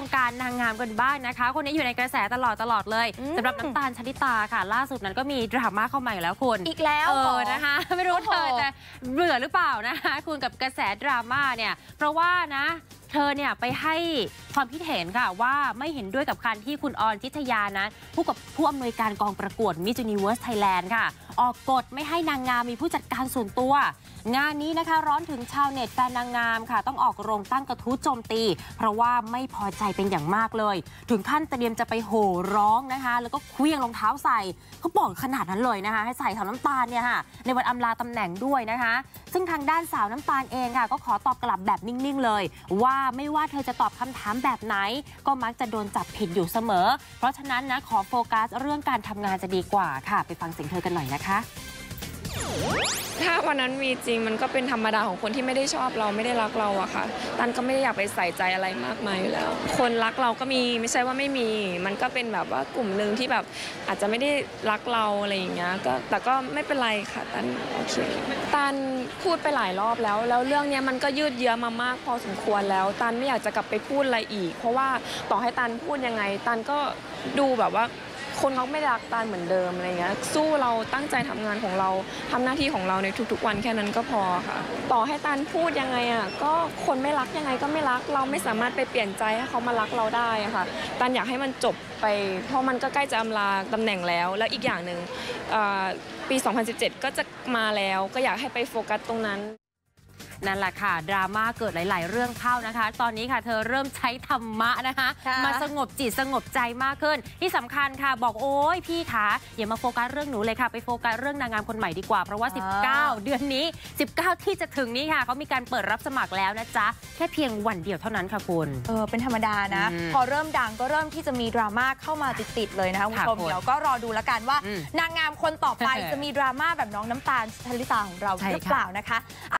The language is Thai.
วงการนางงามกันบ้างนะคะ คนนี้อยู่ในกระแสตลอดตลอดเลยอืมสำหรับน้ำตาลชลิตาค่ะ ล่าสุดนั้นก็มีดราม่าเข้ามาอยู่แล้วคุณอีกแล้วเอเหรอนะคะ ไม่รู้โอ้โหเธอจะเบื่อหรือเปล่านะคะ คุณกับกระแสดราม่าเนี่ยเพราะว่านะเธอเนี่ยไปให้ความคิดเห็นค่ะว่าไม่เห็นด้วยกับการที่คุณออนทิชยานะผู้กับผู้อำนวยการกองประกวด Miss Universe Thailand ค่ะ ออกกฎไม่ให้นางงามมีผู้จัดการส่วนตัว งานนี้นะคะร้อนถึงชาวเน็ตแฟนนางงามค่ะ ต้องออกโรงตั้งกระทู้โจมตี เพราะว่าไม่พอใจเป็นอย่างมากเลย ถึงขั้นเตรียมจะไปโห่ร้องนะคะ แล้วก็เคลี้ยงรองเท้าใส่เขาบอกขนาดนั้นเลยนะคะ ให้ใส่ถังน้ำตาลเนี่ยค่ะในวันอำลาตำแหน่งด้วยนะคะ ซึ่งทางด้านสาวน้ำตาลเองค่ะ ก็ขอตอบกลับแบบนิ่งๆเลย ว่าไม่ว่าเธอจะตอบคำถามแบบไหน ก็มักจะโดนจับผิดอยู่เสมอ เพราะฉะนั้นนะขอโฟกัสเรื่องการทำงานจะดีกว่าค่ะ ไปฟังเสียงเธอกันหน่อยนะคะถ้าวันนั้นมีจริงมันก็เป็นธรรมดาของคนที่ไม่ได้ชอบเราไม่ได้รักเราอะค่ะ ตันก็ไม่ได้อยากไปใส่ใจอะไรมากมายอยู่แล้ว คนรักเราก็มีไม่ใช่ว่าไม่มี มันก็เป็นแบบว่ากลุ่มหนึ่งที่แบบอาจจะไม่ได้รักเราอะไรอย่างเงี้ยก็แต่ก็ไม่เป็นไรค่ะตันโอเคตันพูดไปหลายรอบแล้ว แล้วเรื่องเนี้ยมันก็ยืดเยื้อมามากพอสมควรแล้ว ตันไม่อยากจะกลับไปพูดอะไรอีก เพราะว่าต่อให้ตันพูดยังไง ตันก็ดูแบบว่า คนเขาไม่รักตันเหมือนเดิมอะไรเงี้ยสู้เราตั้งใจทำงานของเราทำหน้าที่ของเราในทุกๆ วันแค่นั้นก็พอค่ะ ต่อให้ตันพูดยังไงอะก็คนไม่รักยังไงก็ไม่รักเราไม่สามารถไปเปลี่ยนใจให้เขามารักเราได้ค่ะตันอยากให้มันจบไป เพราะมันก็ใกล้จะอำลาตำแหน่งแล้ว แล้วอีกอย่างหนึ่งปี 2017 ก็จะมาแล้วก็อยากให้ไปโฟกัสตรงนั้น นั่นแหละค่ะ ดราม่าเกิดหลาย ๆ เรื่องเข้านะคะ ตอนนี้ค่ะเธอเริ่มใช้ธรรมะนะคะค่ะมาสงบจิตสงบใจมากขึ้น ที่สำคัญค่ะ บอกโอ้ยพี่คะอย่ามาโฟกัสเรื่องหนูเลยค่ะ ไปโฟกัสเรื่องนางงามคนใหม่ดีกว่า เพราะว่า 19 เดือนนี้ 19 ที่จะถึงนี้ค่ะเขามีการเปิดรับสมัครแล้วนะจ๊ะแค่เพียงวันเดียวเท่านั้นค่ะคุณเออเป็นธรรมดานะอืมพอเริ่มดังก็เริ่มที่จะมีดราม่าเข้ามาติดๆเลยนะคะคุณผู้ชมค่ะคุณเดี๋ยวก็รอดูแล้วกันว่าอืมนางงามคนต่อไปใช่จะมีดราม่าแบบน้องน้ำตาลชลิตาของเราใช่หรือค่ะเปล่านะคะ